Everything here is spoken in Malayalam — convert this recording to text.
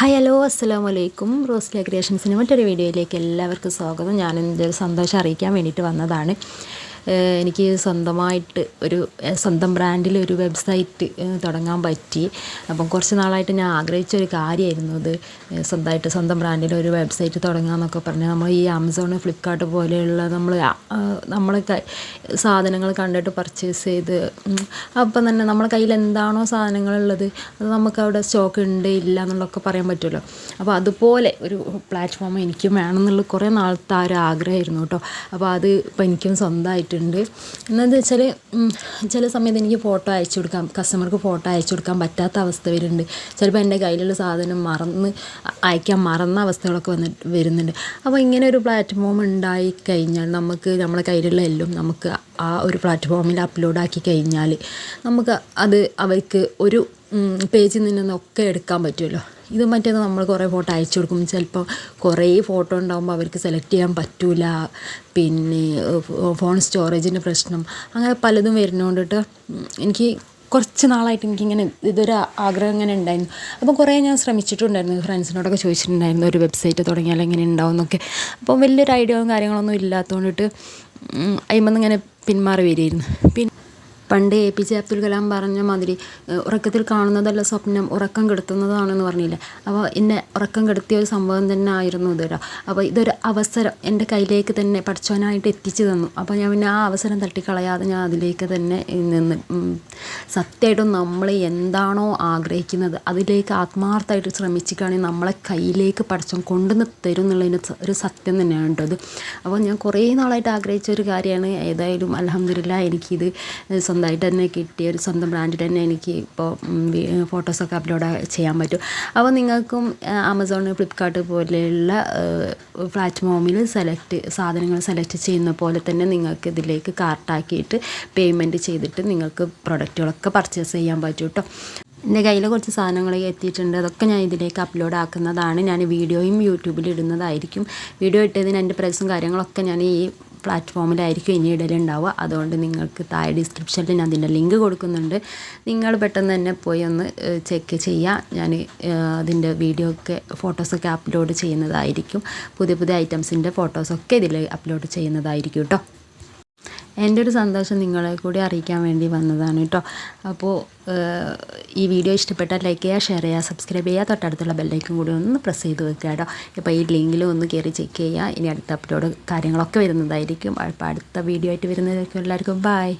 ഹായ് ഹലോ അസ്സാം വലൈക്കും റോസ്ലിയ ക്രിയേഷൻസിന് മറ്റൊരു വീഡിയോയിലേക്ക് എല്ലാവർക്കും സ്വാഗതം. ഞാൻ എന്റെ ഒരു സന്തോഷം അറിയിക്കാൻ വേണ്ടിയിട്ട് വന്നതാണ്. എനിക്ക് സ്വന്തമായിട്ട് ഒരു സ്വന്തം ബ്രാൻഡിൽ ഒരു വെബ്സൈറ്റ് തുടങ്ങാൻ പറ്റി. അപ്പം കുറച്ച് നാളായിട്ട് ഞാൻ ആഗ്രഹിച്ച ഒരു കാര്യമായിരുന്നു ഏഹ് സ്വന്തമായിട്ട് സ്വന്തം ബ്രാൻഡിൽ ഒരു വെബ്സൈറ്റ് തുടങ്ങാമെന്നൊക്കെ പറഞ്ഞ് നമ്മൾ ഈ ആമസോൺ ഫ്ലിപ്കാർട്ട് പോലെയുള്ള നമ്മൾ നമ്മൾ സാധനങ്ങൾ കണ്ടിട്ട് പർച്ചേസ് ചെയ്ത് അപ്പം തന്നെ നമ്മുടെ കയ്യിൽ എന്താണോ സാധനങ്ങളുള്ളത് അത് നമുക്ക് അവിടെ സ്റ്റോക്ക് ഉണ്ട് ഇല്ല എന്നുള്ളതൊക്കെ പറയാൻ പറ്റുമല്ലോ. അപ്പോൾ അതുപോലെ ഒരു പ്ലാറ്റ്ഫോം എനിക്കും വേണം എന്നുള്ള കുറേ നാളത്തെ ആ ഒരു ആഗ്രഹമായിരുന്നു കേട്ടോ. അപ്പോൾ അത് ഇപ്പം എനിക്കും സ്വന്തമായിട്ടുണ്ട് എന്നത് വെച്ചാൽ ചില സമയത്ത് എനിക്ക് ഫോട്ടോ അയച്ചു കൊടുക്കാം കസ്റ്റമർക്ക് ഫോട്ടോ അയച്ചു കൊടുക്കാൻ പറ്റാത്ത അവസ്ഥ വരുന്നുണ്ട്. ചിലപ്പോൾ എന്റെ കയ്യിലുള്ള സാധനം മറന്ന് അയക്കാൻ മറന്ന അവസ്ഥകളൊക്കെ വന്ന് വരുന്നുണ്ട്. അപ്പോൾ ഇങ്ങനെ ഒരു പ്ലാറ്റ്ഫോം ഉണ്ടായി കഴിഞ്ഞാൽ നമുക്ക് നമ്മുടെ കയ്യിലുള്ള എല്ലാം നമുക്ക് ആ ഒരു പ്ലാറ്റ്ഫോമിൽ അപ്ലോഡ് ആക്കി കഴിഞ്ഞാൽ നമുക്ക് അത് അവർക്ക് ഒരു പേജിൽ നിന്നൊക്കെ എടുക്കാൻ പറ്റുമല്ലോ. ഇത് മറ്റേത് നമ്മൾ കുറേ ഫോട്ടോ അയച്ചു കൊടുക്കും. ചിലപ്പോൾ കുറേ ഫോട്ടോ ഉണ്ടാകുമ്പോൾ അവർക്ക് സെലക്ട് ചെയ്യാൻ പറ്റില്ല പിന്നെ ഫോൺ സ്റ്റോറേജിന്റെ പ്രശ്നം. അങ്ങനെ പലതും വരുന്നതുകൊണ്ടിട്ട് എനിക്ക് കുറച്ച് നാളായിട്ട് എനിക്കിങ്ങനെ ഇതൊരു ആഗ്രഹം ഇങ്ങനെ ഉണ്ടായിരുന്നു. അപ്പം കുറേ ഞാൻ ശ്രമിച്ചിട്ടുണ്ടായിരുന്നു. ഫ്രണ്ട്സിനോടൊക്കെ ചോദിച്ചിട്ടുണ്ടായിരുന്നു ഒരു വെബ്സൈറ്റ് തുടങ്ങിയാൽ എങ്ങനെ ഉണ്ടാവും എന്നൊക്കെ. അപ്പോൾ വലിയൊരു ഐഡിയകളും കാര്യങ്ങളൊന്നും ഇല്ലാത്തതുകൊണ്ടിട്ട് അതിമെന്ന് ഇങ്ങനെ പിന്മാറി വരികയായിരുന്നു. പിന്നെ പണ്ട് A P J Abdul Kalam പറഞ്ഞ മാതിരി ഉറക്കത്തിൽ കാണുന്നതല്ല സ്വപ്നം ഉറക്കം കെടുത്തുന്നതാണെന്ന് പറഞ്ഞില്ലേ? അപ്പോൾ എന്നെ ഉറക്കം കെടുത്തിയ ഒരു സംഭവം തന്നെ ആയിരുന്നു ഇതൊരു. അപ്പോൾ ഇതൊരു അവസരം എന്റെ കയ്യിലേക്ക് തന്നെ പഠിച്ചവനായിട്ട് എത്തിച്ചു തന്നു. അപ്പോൾ ഞാൻ പിന്നെ ആ അവസരം തട്ടിക്കളയാതെ ഞാൻ അതിലേക്ക് തന്നെ നിന്ന് സത്യമായിട്ടും നമ്മൾ എന്താണോ ആഗ്രഹിക്കുന്നത് അതിലേക്ക് ആത്മാർത്ഥമായിട്ട് ശ്രമിച്ചിട്ടാണെങ്കിൽ നമ്മളെ കയ്യിലേക്ക് പഠിച്ചവൻ കൊണ്ടുവന്ന് തരും എന്നുള്ളതിന് ഒരു സത്യം തന്നെയാണ് കേട്ടോ അത് അപ്പോൾ ഞാൻ കുറേ നാളായിട്ട് ആഗ്രഹിച്ച ഒരു കാര്യമാണ്. ഏതായാലും അലഹമില്ല എനിക്കിത് സ്വന്തമായിട്ട് തന്നെ കിട്ടിയ ഒരു സ്വന്തം ബ്രാൻഡിൽ തന്നെ എനിക്ക് ഇപ്പോൾ ഫോട്ടോസൊക്കെ അപ്ലോഡ് ചെയ്യാൻ പറ്റും. അപ്പോൾ നിങ്ങൾക്കും ആമസോൺ ഫ്ലിപ്കാർട്ട് പോലെയുള്ള പ്ലാറ്റ്ഫോമിൽ സെലക്ട് സാധനങ്ങൾ സെലക്ട് ചെയ്യുന്ന പോലെ തന്നെ നിങ്ങൾക്ക് ഇതിലേക്ക് കാർട്ടാക്കിയിട്ട് പേയ്മെന്റ് ചെയ്തിട്ട് നിങ്ങൾക്ക് പ്രൊഡക്റ്റുകളൊക്കെ പർച്ചേസ് ചെയ്യാൻ പറ്റും കേട്ടോ എന്റെ കയ്യിൽ കുറച്ച് സാധനങ്ങൾ എത്തിയിട്ടുണ്ട്. അതൊക്കെ ഞാൻ ഇതിലേക്ക് അപ്ലോഡ് ആക്കുന്നതാണ്. ഞാൻ വീഡിയോയും യൂട്യൂബിൽ ഇടുന്നതായിരിക്കും. വീഡിയോ ഇട്ടതിന് എന്റെ പ്രൈസും കാര്യങ്ങളൊക്കെ ഞാൻ ഈ പ്ലാറ്റ്ഫോമിലായിരിക്കും ഇനി ഇടലുണ്ടാവുക. അതുകൊണ്ട് നിങ്ങൾക്ക് താഴെ ഡിസ്ക്രിപ്ഷനിൽ ഞാൻ അതിന്റെ ലിങ്ക് കൊടുക്കുന്നുണ്ട്. നിങ്ങൾ പെട്ടെന്ന് തന്നെ പോയി ഒന്ന് ചെക്ക് ചെയ്യുക ഞാൻ അതിന്റെ വീഡിയോ ഒക്കെ ഫോട്ടോസൊക്കെ അപ്ലോഡ് ചെയ്യുന്നതായിരിക്കും. പുതിയ പുതിയ ഐറ്റംസിന്റെ ഫോട്ടോസൊക്കെ ഇതിൽ അപ്ലോഡ് ചെയ്യുന്നതായിരിക്കും കേട്ടോ എന്റെ ഒരു സന്തോഷം നിങ്ങളെ കൂടി അറിയിക്കാൻ വേണ്ടി വന്നതാണ് കേട്ടോ. അപ്പോൾ ഈ വീഡിയോ ഇഷ്ടപ്പെട്ടാൽ ലൈക്ക് ചെയ്യുക ഷെയർ ചെയ്യുക സബ്സ്ക്രൈബ് ചെയ്യുക തൊട്ടടുത്തുള്ള ബെല്ലൈക്കും കൂടി ഒന്ന് പ്രസ് ചെയ്ത് വെക്കുക കേട്ടോ. ഇപ്പോൾ ഈ ലിങ്കിൽ ഒന്ന് കയറി ചെക്ക് ചെയ്യുക. ഇനി അടുത്ത അപ്ലോഡ് കാര്യങ്ങളൊക്കെ വരുന്നതായിരിക്കും. അപ്പോൾ അടുത്ത വീഡിയോ ആയിട്ട് വരുന്നതായിരിക്കും എല്ലാവർക്കും ബൈ